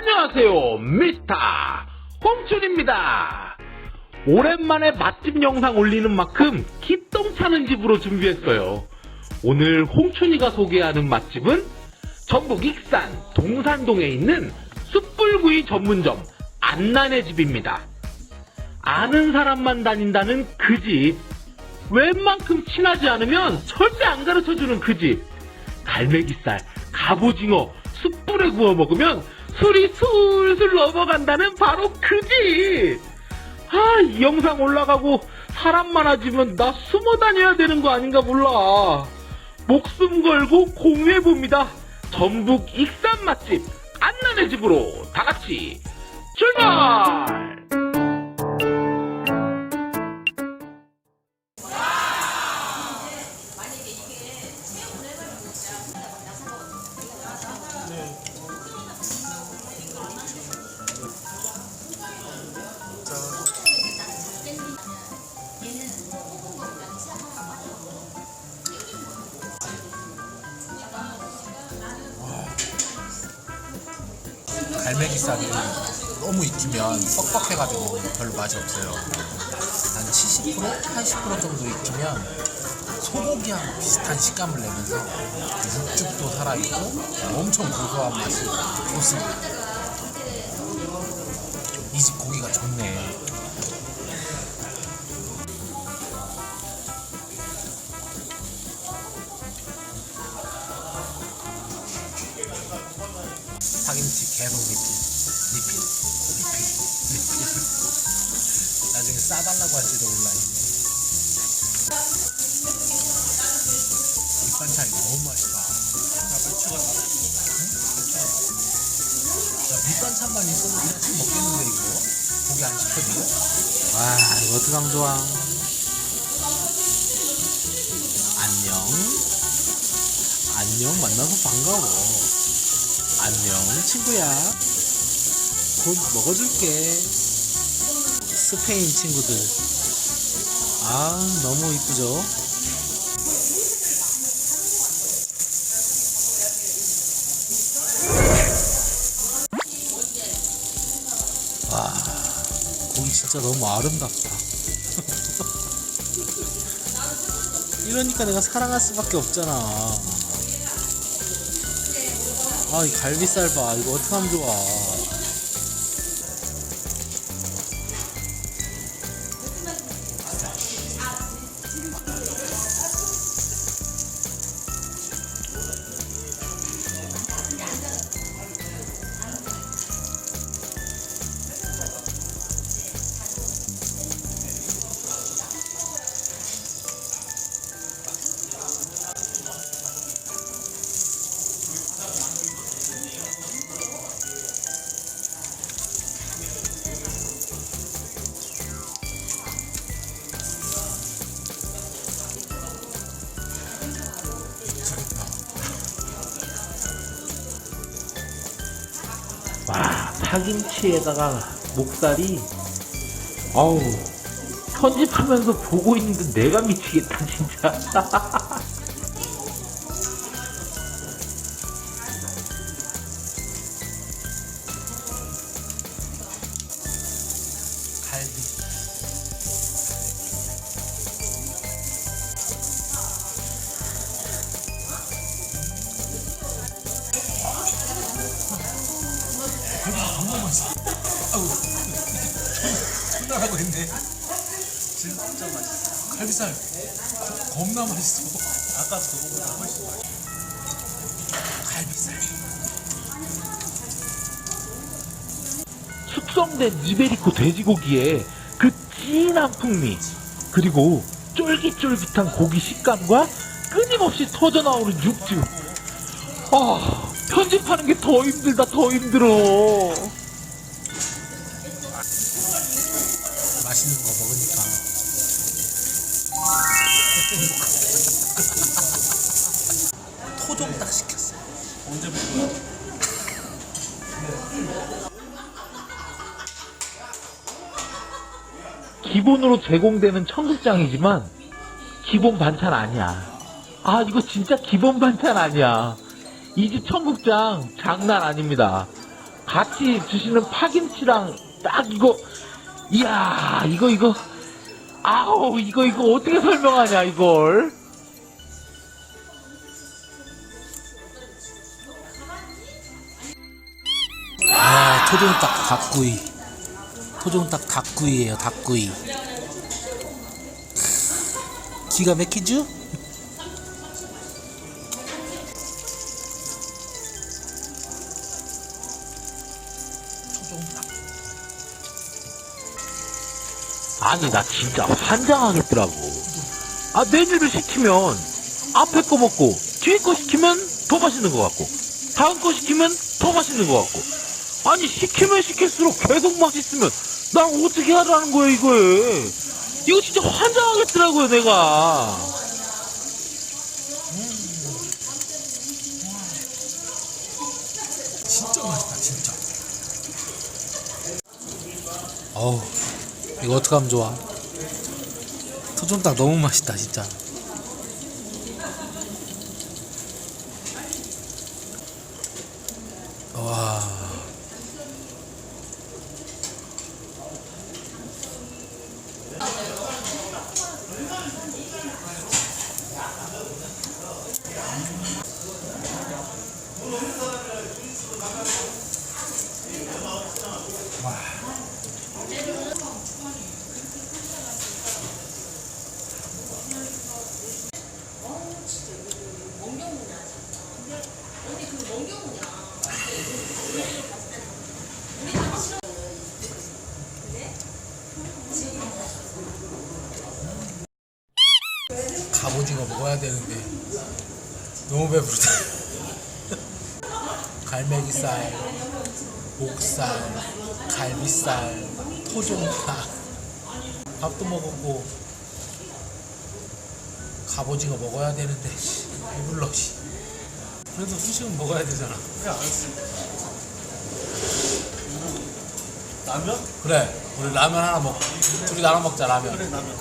안녕하세요, 미스터 홍춘입니다. 오랜만에 맛집 영상 올리는 만큼 기똥차는 집으로 준비했어요. 오늘 홍춘이가 소개하는 맛집은 전북 익산 동산동에 있는 숯불구이 전문점 안난의 집입니다. 아는 사람만 다닌다는 그 집. 웬만큼 친하지 않으면 절대 안 가르쳐주는 그 집. 갈매기살, 갑오징어, 숯불에 구워 먹으면 술이 술술 넘어간다는 바로 그 집. 아, 이 영상 올라가고 사람 많아지면 나 숨어 다녀야 되는 거 아닌가 몰라. 목숨 걸고 공유해봅니다. 전북 익산 맛집 안난의 집으로 다 같이 출발! 갈매기살이 너무 익히면 뻑뻑해가지고 별로 맛이 없어요. 한 70%? 80% 정도 익히면 소고기하고 비슷한 식감을 내면서 육즙도 살아있고 엄청 고소한 맛이 좋습니다. 계속 리필, 리필, 리필, 리필. 나중에 싸달라고 할지도 몰라. 밑반찬이 너무 맛있다. 야, 밑반찬만 있어도 그냥 참 먹겠는데 이거? 고기 안 시켜도? 와 이거 어떡하면 좋아. 안녕. 안녕 만나서 반가워. 안녕 친구야. 곧 먹어줄게. 스페인 친구들. 아 너무 이쁘죠? 와 고기 진짜 너무 아름답다. 이러니까 내가 사랑할 수밖에 없잖아 아, 이 갈비살 봐. 이거 어떻게 하면 좋아. 파김치에다가 목살이, 어우, 편집하면서 보고 있는데 내가 미치겠다, 진짜. 아우, 혼나라고 했네. 진짜 맛있어. 갈비살 겁나 맛있어. 아까 그거보다 훨씬 맛있어. 갈비살. 숙성된 이베리코 돼지고기에 그 진한 풍미, 그리고 쫄깃쫄깃한 고기 식감과 끊임없이 터져나오는 육즙. 아, 편집하는 게 더 힘들다, 더 힘들어. 맛있는 거 먹으니까. 토종닭 시켰어. 언제부터? 기본으로 제공되는 청국장이지만 기본 반찬 아니야. 아 이거 진짜 기본 반찬 아니야. 이 집 청국장 장난 아닙니다. 같이 주시는 파김치랑 딱 이거 이야 이거 이거 아우 이거 이거 어떻게 설명하냐 이걸 아, 토종닭 닭구이. 토종닭 닭구이에요, 닭구이. 기가 막히죠? 아니 나 진짜 환장하겠더라고. 아 메뉴를 시키면 앞에 거 먹고 뒤에 거 시키면 더 맛있는 것 같고 다음 거 시키면 더 맛있는 것 같고. 아니 시키면 시킬수록 계속 맛있으면 난 어떻게 하라는 거야 이거에. 이거 진짜 환장하겠더라고요 내가. 진짜 맛있다, 진짜. 어우, 이거 어떡하면 좋아. 토종닭 너무 맛있다, 진짜. 와. 먹어야 되는데 너무 배부르다. 갈매기살, 목살, 갈비살, 토종닭. 밥도 먹었고 갑오징어 먹어야 되는데 씨, 배불러 씨. 그래도 후식은 먹어야 되잖아. 라면? 그래, 우리 라면 하나 먹. 둘이 나눠 먹자 라면. 그래 라면.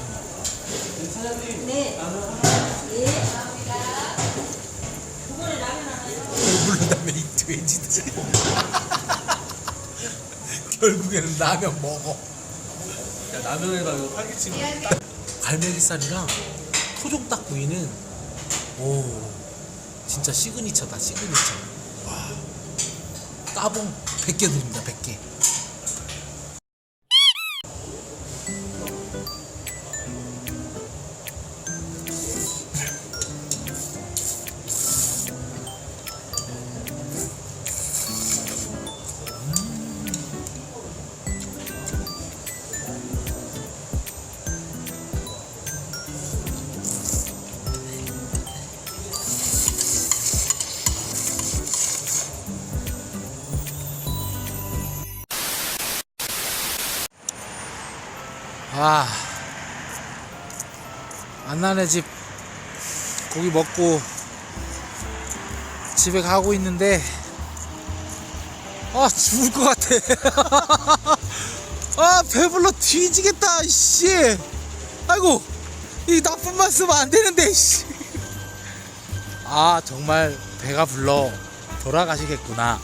배부르다면 이 돼지들. 결국에는 라면 먹어. 야 라면에다 이거 팔기침. 갈매기살이랑 토종닭 구이는 오 진짜 시그니처다 시그니처 와 따봉 100개 드립니다 100개 아 안나네 집 고기 먹고 집에 가고 있는데 아 죽을 것 같아. 아 배불러 뒤지겠다 씨. 아이고 이 나쁜 말 쓰면 안 되는데 씨. 아 정말 배가 불러 돌아가시겠구나